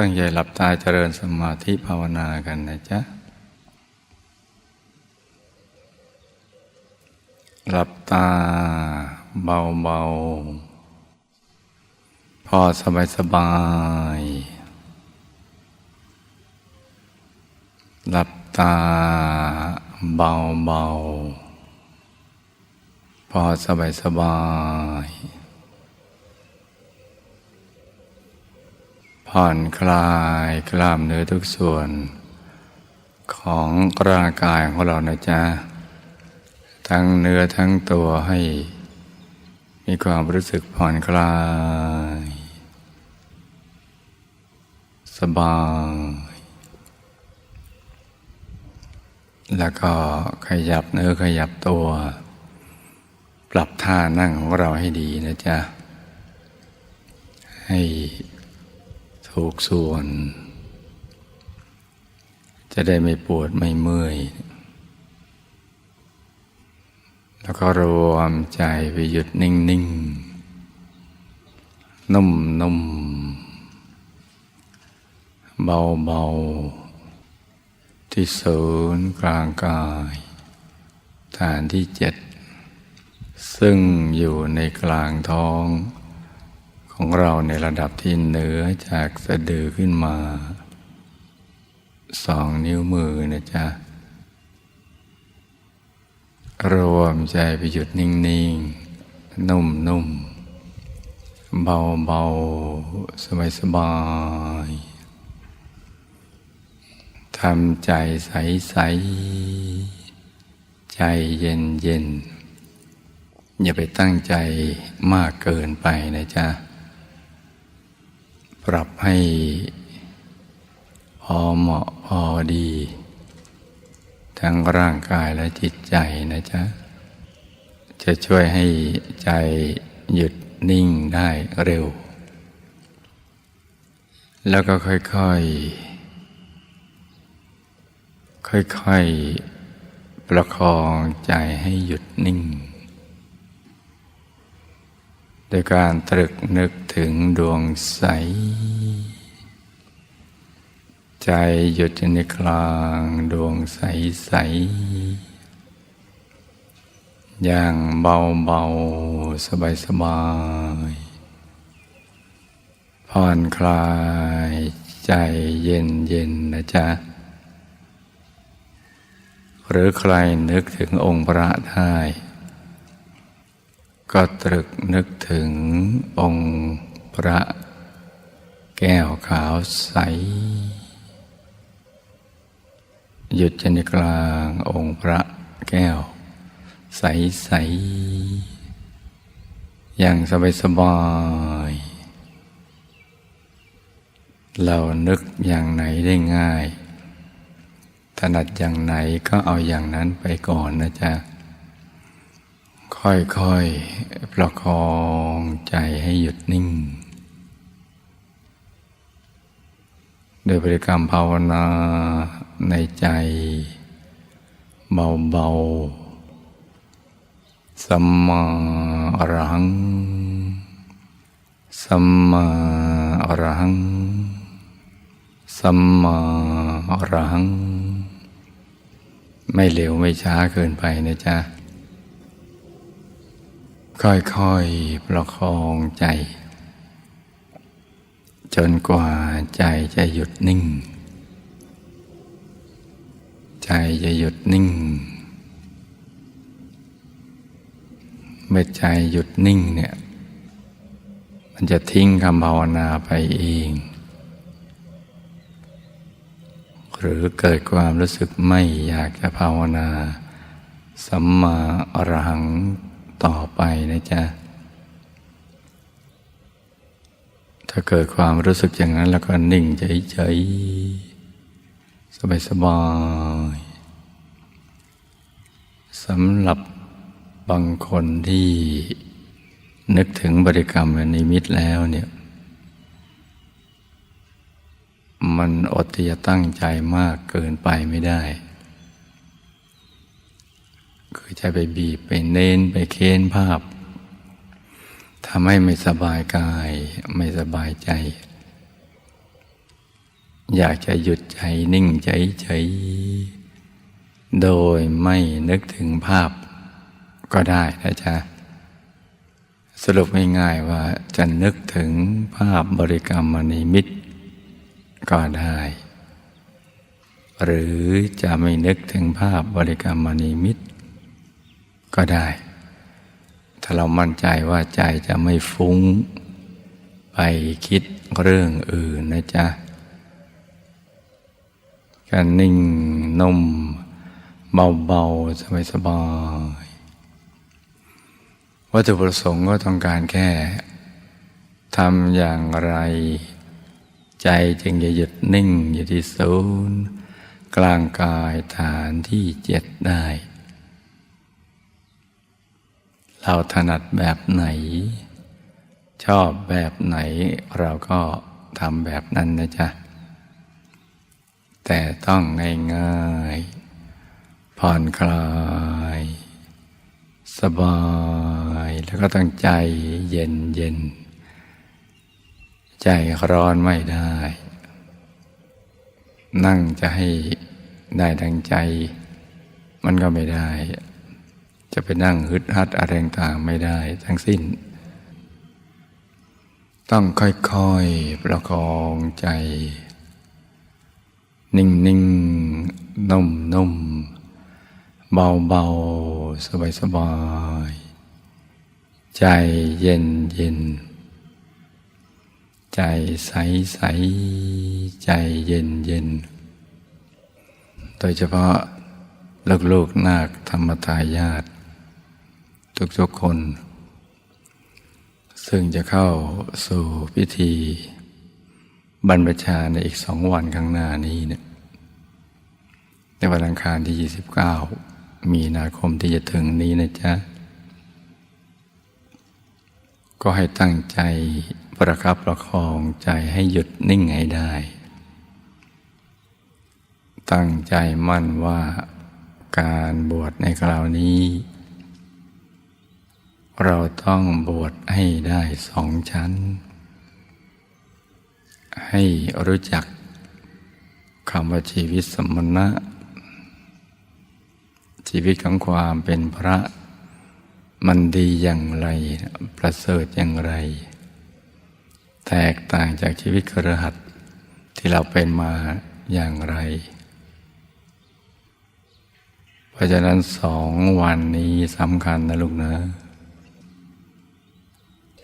ตั้งใจหลับตาเจริญสมาธิภาวนากันนะจ๊ะ หลับตาเบาๆ พอสบายสบาย หลับตาเบาๆ พอสบายสบาย ผ่อนคลายกล้ามเนื้อทุกส่วน ของร่างกายของเรานะจ๊ะ ทั้งเนื้อทั้งตัวให้ มีความรู้สึกผ่อนคลาย สบาย แล้วก็ขยับเนื้อขยับตัว ปรับท่านั่งของเราให้ดีนะจ๊ะ ให้ ถูกส่วน จะได้ไม่ปวดไม่เมื่อย แล้วก็รวมใจไปหยุดนิ่งๆนนุ่มนุ่มเบาเบาๆที่ศูนย์กลางกาย ฐานที่เจ็ด ซึ่งอยู่ในกลางท้อง ของเราในระดับที่เหนือจากสะดือขึ้นมาสองนิ้วมือนะจ๊ะ รวมใจไปหยุดนิ่ง ๆ นุ่ม ๆ เบา ๆ สบาย ๆทำใจใส ๆ ใจเย็น ๆ อย่าไปตั้งใจมากเกินไปนะจ๊ะ ปรับให้พอเหมาะพอดี ทั้งร่างกายและจิตใจนะจ๊ะ จะช่วยให้ใจหยุดนิ่งได้เร็ว แล้วก็ค่อยๆ ค่อยๆ ประคองใจให้หยุดนิ่ง โดยการตรึกนึกถึงดวงใส ใจหยุดอยู่ในกลางดวงใสๆอย่างเบาๆสบายๆผ่อนคลายใจเย็นๆนะจ๊ะ หรือใครนึกถึงองค์พระได้ ก็ตรึกนึกถึงองค์พระแก้วขาวใส หยุดอยู่ในกลางองค์พระแก้ว ใสๆอย่างสบายๆเรานึกอย่างไหนได้ง่าย ถนัดอย่างไหนก็เอาอย่างนั้นไปก่อนนะจ๊ะ ค่อยๆ ประคองใจให้หยุดนิ่ง โดยบริกรรมภาวนาในใจเบาๆ สัมมาอรหัง สัมมาอรหัง สัมมาอรหัง ไม่เร็วไม่ช้าเกินไปนะจ๊ะ ค่อยๆ ประคองใจ จนกว่าใจจะหยุดนิ่ง ใจจะหยุดนิ่ง เมื่อใจหยุดนิ่งเนี่ย มันจะทิ้งคำภาวนาไปเอง หรือเกิดความรู้สึกไม่อยากจะภาวนา สัมมาอรหัง ต่อไปนะจ๊ะ ถ้าเกิดความรู้สึกอย่างนั้นแล้วก็นิ่งเฉยๆสบายๆสำหรับบางคนที่นึกถึงบริกรรมนิมิตแล้วเนี่ย มันอดที่จะตั้งใจมากเกินไปไม่ได้ คือจะไปบีบไปเน้นไปเค้นภาพทำให้ไม่สบายกายไม่สบายใจ อยากจะหยุดใจนิ่งใจใจโดยไม่นึกถึงภาพก็ได้นะจ๊ะ สรุปง่ายๆว่าจะนึกถึงภาพบริกรรมนิมิตก็ได้ หรือจะไม่นึกถึงภาพบริกรรมนิมิตร ก็ได้ ถ้าเรามั่นใจว่าใจจะไม่ฟุ้ง ไปคิดเรื่องอื่นนะจ๊ะการนิ่งนุ่มเบาๆ สบายๆวัตถุประสงค์ก็ต้องการแค่ทำอย่างไร ใจจึงจะหยุดนิ่งอยู่ที่ศูนย์กลางกายฐานที่เจ็ดได้ เราถนัดแบบไหน ชอบแบบไหนเราก็ทำแบบนั้นนะจ๊ะ แต่ต้องง่ายๆผ่อนคลาย สบายแล้วก็ต้องใจเย็นเย็นใจร้อนไม่ได้ นั่งจะให้ได้ดังใจ มันก็ไม่ได้ จะไปนั่งฮึดฮัดอะไรต่างๆไม่ได้ทั้งสิ้น ต้องค่อยๆประคองใจ นิ่งๆนุ่มๆเบาๆสบายๆใจเย็นเย็นใจใสใสๆใจเย็นเย็นโดยเฉพาะลูกๆนาคธรรมทายาท ทุกๆคน ซึ่งจะเข้าสู่พิธี บรรพชาในอีกสองวันข้างหน้านี้เนี่ยในวันอังคารที่ 29 มีนาคมที่จะถึงนี้นะจ๊ะ ก็ให้ตั้งใจประคับประคองใจให้หยุดนิ่งให้ได้ ตั้งใจมั่นว่าการบวชในคราวนี้ เราต้องบวชให้ได้สองชั้น ให้รู้จักคำว่าชีวิตสมณะ ชีวิตของความเป็นพระ มันดีอย่างไรประเสริฐอย่างไร แตกต่างจากชีวิตครหัสที่เราเป็นมาอย่างไร เพราะฉะนั้นสองวันนี้สำคัญนะลูกนะ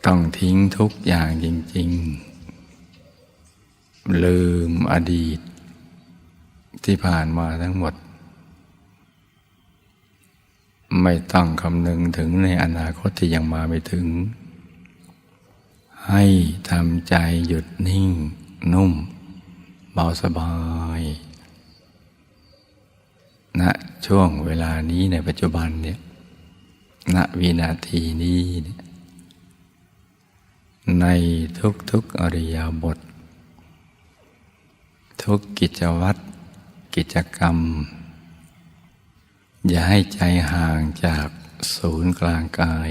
ต้องทิ้งทุกอย่างจริง ๆ ลืมอดีต ที่ผ่านมาทั้งหมด ไม่ต้องคำนึงถึงในอนาคตที่ยังมาไม่ถึง ให้ทำใจหยุดนิ่ง นุ่ม เบาสบายณนะช่วงเวลานี้ในปัจจุบันเนี่ยณวินาทีนี้เนี่ย ในทุกๆอริยบท ทุกกิจวัตรกิจกรรม อย่าให้ใจห่างจากศูนย์กลางกาย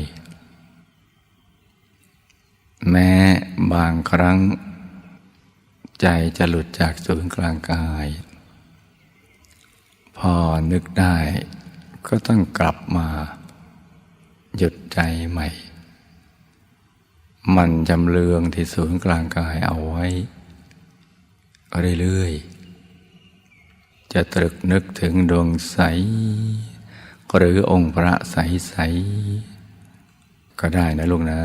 แม้บางครั้ง ใจจะหลุดจากศูนย์กลางกาย พอนึกได้ก็ต้องกลับมา หยุดใจใหม่ มันจำเลืองที่ศูนย์กลางกายเอาไว้เรื่อยๆ จะตรึกนึกถึงดวงใส หรือองค์พระใสๆก็ได้นะลูกนะ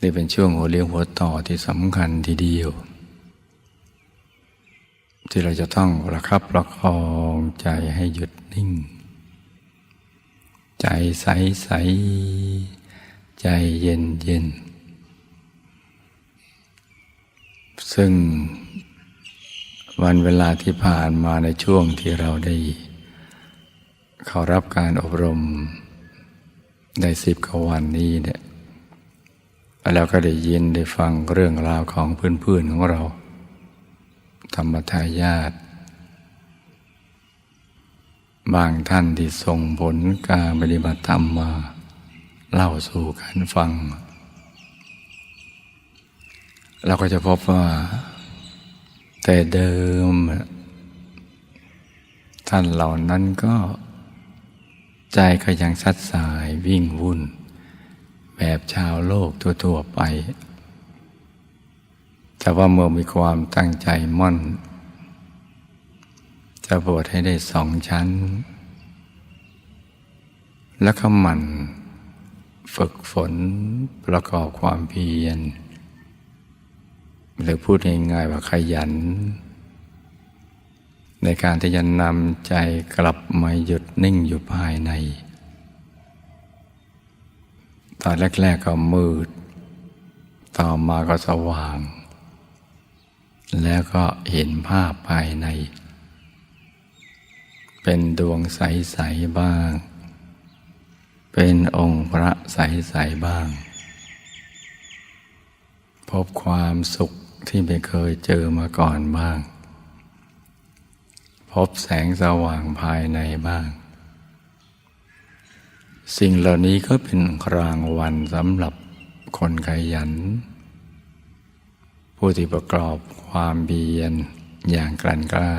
นี่เป็นช่วงหัวเลี้ยวหัวต่อที่สำคัญทีเดียว ที่เราจะต้องประคับประคองใจให้หยุดนิ่ง ใจใสใสๆ ใจเย็นเย็น ซึ่งวันเวลาที่ผ่านมาในช่วงที่เราได้ เข้ารับการอบรมในสิบกว่าวันนี้เนี่ยแล้วก็ได้ยินได้ฟังเรื่องราวของเพื่อนๆของเรา ธรรมทายาทบางท่านที่ส่งผลการปฏิบัติธรรมมา เล่าสู่กันฟัง เราก็จะพบว่า แต่เดิม ท่านเหล่านั้นก็ ใจก็ยังซัดสายวิ่งวุ่น แบบชาวโลกทั่วๆไป แต่ว่าเมื่อมีความตั้งใจมั่น จะบวชให้ได้สองชั้น แล้วก็หมัน ฝึกฝนประกอบความเพียรหรือพูดง่ายๆว่าขยัน ในการที่จะนำใจกลับมาหยุดนิ่งอยู่ภายใน ตอนแรกๆก็มืด ต่อมาก็สว่าง แล้วก็เห็นภาพภายใน เป็นดวงใส ๆ บ้าง เป็นองค์พระใสๆบ้าง พบความสุขที่ไม่เคยเจอมาก่อนบ้าง พบแสงสว่างภายในบ้าง สิ่งเหล่านี้ก็เป็นรางวัลสำหรับคนขยัน ผู้ที่ประกอบความเบียนอย่างกลั่นกล้า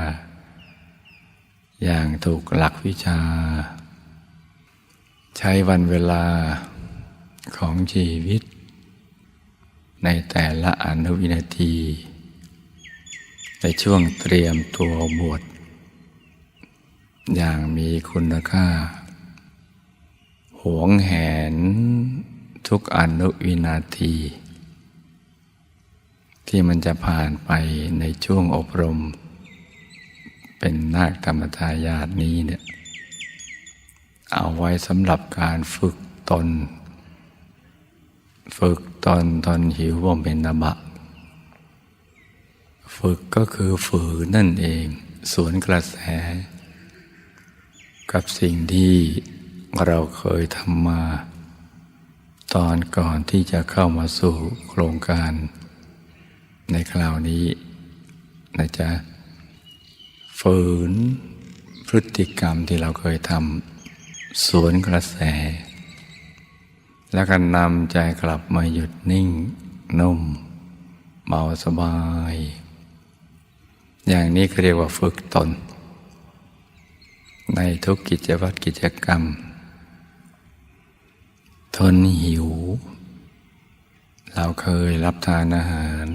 อย่างถูกหลักวิชา ใช้วันเวลาของชีวิต ในแต่ละอนุวินาที ในช่วงเตรียมตัวบวชอย่างมีคุณค่า หวงแหนทุกอนุวินาที ที่มันจะผ่านไปในช่วงอบรม เป็นนาคธรรมทายาทนี้เนี่ย เอาไว้สำหรับการฝึกตน ฝึกตนตอนหิวบ่มเป็นนบะ ฝึกก็คือฝืนนั่นเอง สวนกระแส กับสิ่งที่เราเคยทำมา ตอนก่อนที่จะเข้ามาสู่โครงการ ในคราวนี้นะจ๊ะฝืนพฤติกรรมที่เราเคยทำ สวนกระแส แล้วก็นำใจกลับมาหยุดนิ่ง นุ่ม เบาสบาย อย่างนี้เรียกว่าฝึกตน ในทุกกิจวัตรกิจกรรม ทนหิว เราเคยรับทานอาหาร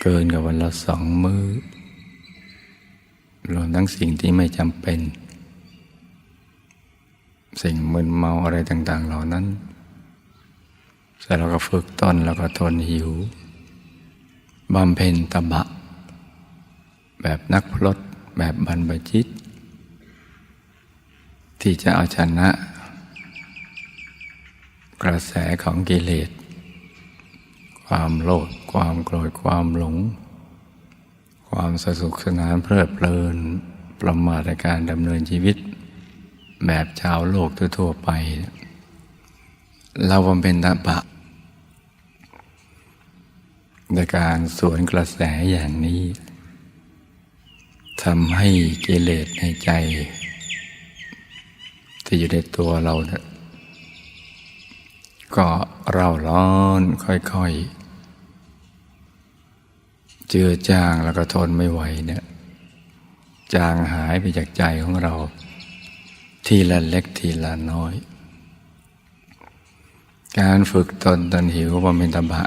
เกินกับวันละสองมือ้อรวมทั้งสิ่งที่ไม่จำเป็น สิ่งมึนเมาอะไรต่าง ๆ เหล่านั้นแต่เราก็ฝึกต้นแล้วก็ทนหิวบำเพ็ญตบะ แบบนักพลดแบบบรรพจิต ที่จะเอาชนะ กระแสของกิเลส ความโลภความโกรธความหลง ความสสุขสนานเพลิดเพลิน ประมาทในการดำเนินชีวิต แบบชาวโลกทั่วๆไป เราบำเพ็ญตบะในการสวนกระแสอย่างนี้ทำให้กิเลสในใจ ที่อยู่ในตัวเราเนี่ยก็เร่าร้อนค่อยๆ เจือจางแล้วก็ทนไม่ไหวเนี่ยจางหายไปจากใจของเรา ทีละเล็กทีละน้อย การฝึกตนตนหิวบำเพ็ญตบะ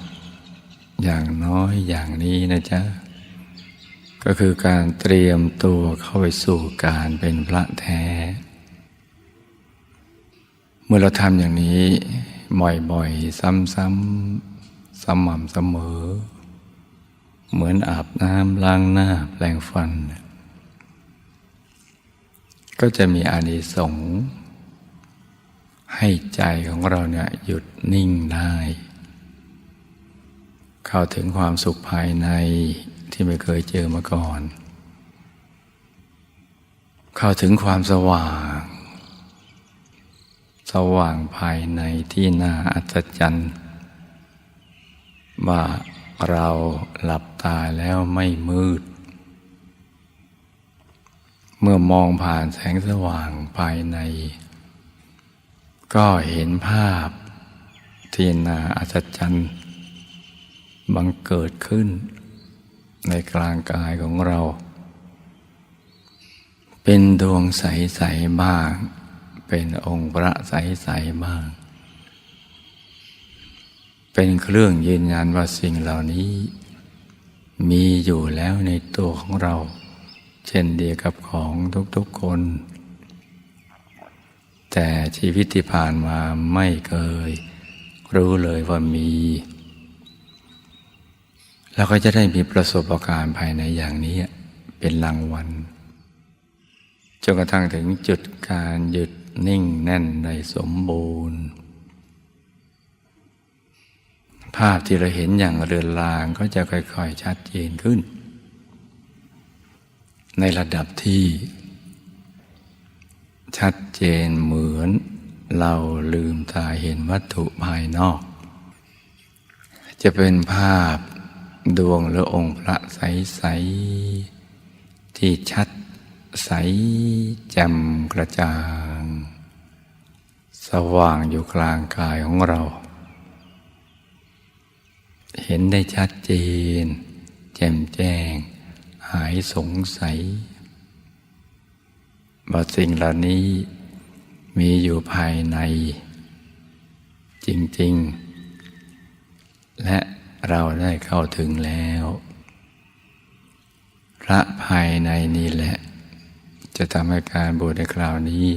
อย่างน้อยอย่างนี้นะจ๊ะ ก็คือการเตรียมตัวเข้าไปสู่การเป็นพระแท้ เมื่อเราทำอย่างนี้บ่อยๆ ซ้ำๆสม่ำเสมอ เหมือนอาบน้ำล้างหน้าแปรงฟัน ก็จะมีอานิสงส์ให้ใจของเราเนี่ยหยุดนิ่งได้ เข้าถึงความสุขภายในที่ไม่เคยเจอมาก่อน เข้าถึงความสว่าง สว่างภายในที่น่าอัศจรรย์ว่าเราหลับตาแล้วไม่มืด เมื่อมองผ่านแสงสว่างภายใน ก็เห็นภาพที่น่าอัศจรรย์บังเกิดขึ้น ในกลางกายของเรา เป็นดวงใส ๆ บ้าง เป็นองค์พระใส ๆ บ้าง เป็นเครื่องยืนยันว่าสิ่งเหล่านี้ มีอยู่แล้วในตัวของเรา เช่นเดียวกับของทุกๆคน แต่ชีวิตที่ผ่านมาไม่เคย รู้เลยว่ามี แล้วก็จะได้มีประสบการณ์ภายในอย่างนี้เป็นรางวัลจนกระทั่งถึงจุดการหยุดนิ่งแน่นในสมบูรณ์ ภาพที่เราเห็นอย่างเรือนรางก็จะค่อยๆชัดเจนขึ้น ในระดับที่ ชัดเจนเหมือน เราลืมตาเห็นวัตถุภายนอก จะเป็นภาพดวงหรือองค์พระใส ๆ ที่ชัดใสแจ่มกระจ่าง สว่างอยู่กลางกายของเรา เห็นได้ชัดเจน แจ่มแจ้ง หายสงสัย ว่าสิ่งเหล่านี้มีอยู่ภายใน จริง ๆ และเราได้เข้าถึงแล้ว พระภายในนี้แหละ จะทำให้การบวชในคราวนี้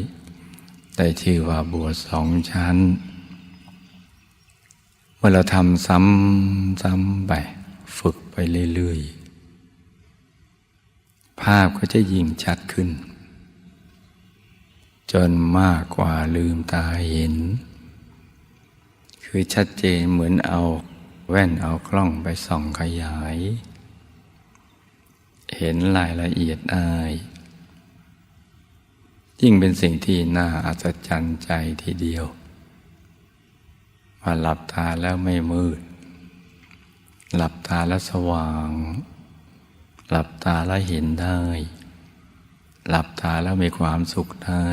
ได้ชื่อว่าบวชสองชั้นเมื่อเราทำซ้ำซ้ำไป ฝึกไปเรื่อยๆ ภาพก็จะยิ่งชัดขึ้น จนมากกว่าลืมตาเห็น คือชัดเจนเหมือนเอาแว่นเอากล้องไปส่องขยาย เห็นรายละเอียดได้ยิ่งเป็นสิ่งที่น่าอัศจรรย์ใจทีเดียวว่าหลับตาแล้วไม่มืด หลับตาแล้วสว่าง หลับตาแล้วเห็นได้ หลับตาแล้วมีความสุขได้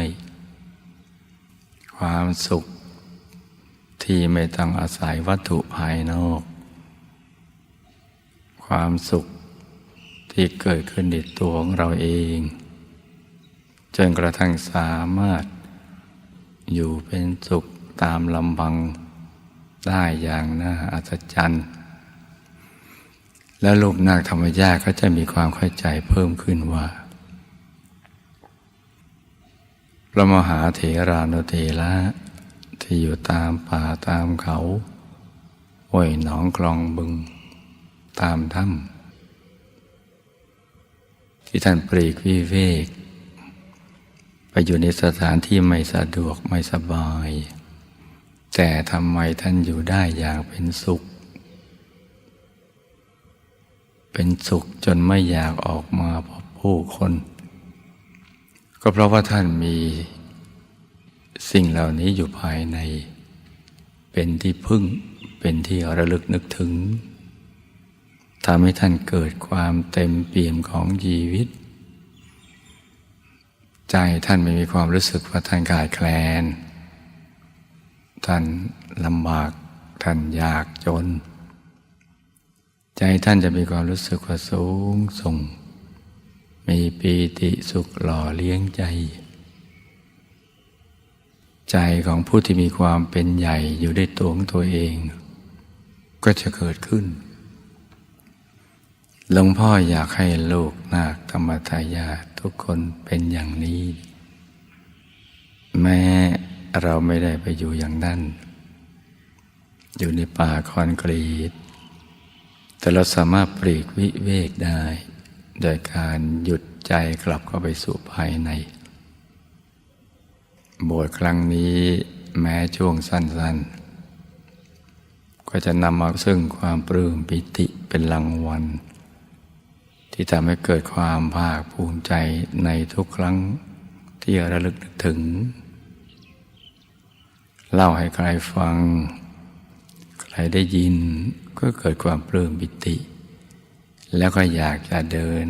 ความสุขที่ไม่ต้องอาศัยวัตถุภายนอก ความสุขที่เกิดขึ้นในตัวของเราเอง จนกระทั่งสามารถอยู่เป็นสุขตามลำพังได้อย่างน่าอัศจรรย์ แล้วลูกนาคธรรมญาก็จะมีความเข้าใจเพิ่มขึ้นว่า พระมหาเถรานุเถระที่อยู่ตามป่าตามเขาห้วยหนองคลองบึง ตามถ้ำที่ท่านปรีกวิเวก ไปอยู่ในสถานที่ไม่สะดวกไม่สบาย แต่ทำไมท่านอยู่ได้อย่างเป็นสุข เป็นสุขจนไม่อยากออกมาพบผู้คน ก็เพราะว่าท่านมีสิ่งเหล่านี้อยู่ภายใน เป็นที่พึ่งเป็นที่ระลึกนึกถึงทำให้ท่านเกิดความเต็มเปี่ยมของชีวิต ใจท่านไม่มีความรู้สึกว่าท่านขาดแคลน ท่านลำบากท่านยากจน ใจท่านจะมีความรู้สึกว่าสูงส่ง มีปีติสุขหล่อเลี้ยงใจ ใจของผู้ที่มีความเป็นใหญ่อยู่ในตัวของตัวเอง ก็จะเกิดขึ้นหลวงพ่ออยากให้ลูกนาคธรรมทายาททุกคนเป็นอย่างนี้ แม้เราไม่ได้ไปอยู่อย่างนั้น อยู่ในป่าคอนกรีต แต่เราสามารถปลีกวิเวกได้ โดยการหยุดใจกลับเข้าไปสู่ภายใน บวชครั้งนี้แม้ช่วงสั้น ๆ ก็จะนำมาซึ่งความปลื้มปิติเป็นรางวัล ที่ทำให้เกิดความภาคภูมิใจในทุกครั้งที่ระลึกถึง เล่าให้ใครฟัง รได้ยินก็เกิดความปลื้มปิติ แล้วก็อยากจะเดิน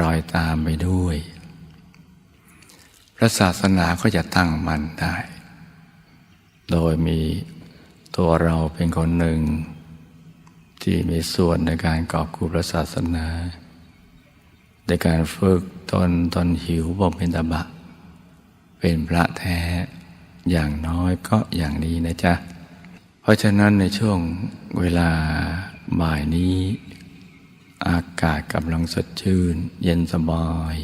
รอยตามไปด้วย พระศาสนาก็จะตั้งมั่นได้ โดยมีตัวเราเป็นคนหนึ่ง ที่มีส่วนในการกอบกู้พระศาสนาในการฝึกตนตนหิวบ่เป็นตบะ เป็นพระแท้อย่างน้อยก็อย่างนี้นะจ๊ะ เพราะฉะนั้นในช่วงเวลาบ่ายนี้ อากาศกำลังสดชื่น เย็นสบาย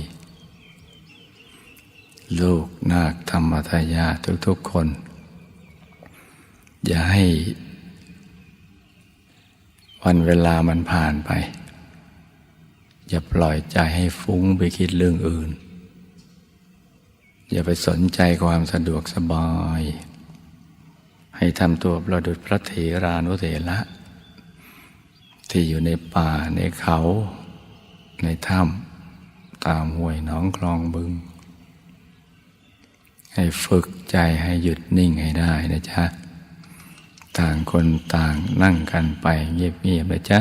ลูกนาคธรรมทายาททุกๆคน อย่าให้ วันเวลามันผ่านไป อย่าปล่อยใจให้ฟุ้งไปคิดเรื่องอื่น อย่าไปสนใจความสะดวกสบาย ให้ทำตัวประดุจพระเถรานุเถระที่อยู่ในป่าในเขา ในถ้ำตามห้วยหนองคลองบึง ให้ฝึกใจให้หยุดนิ่งให้ได้นะจ๊ะ ต่างคนต่างนั่งกันไปเงียบๆนะจ๊ะ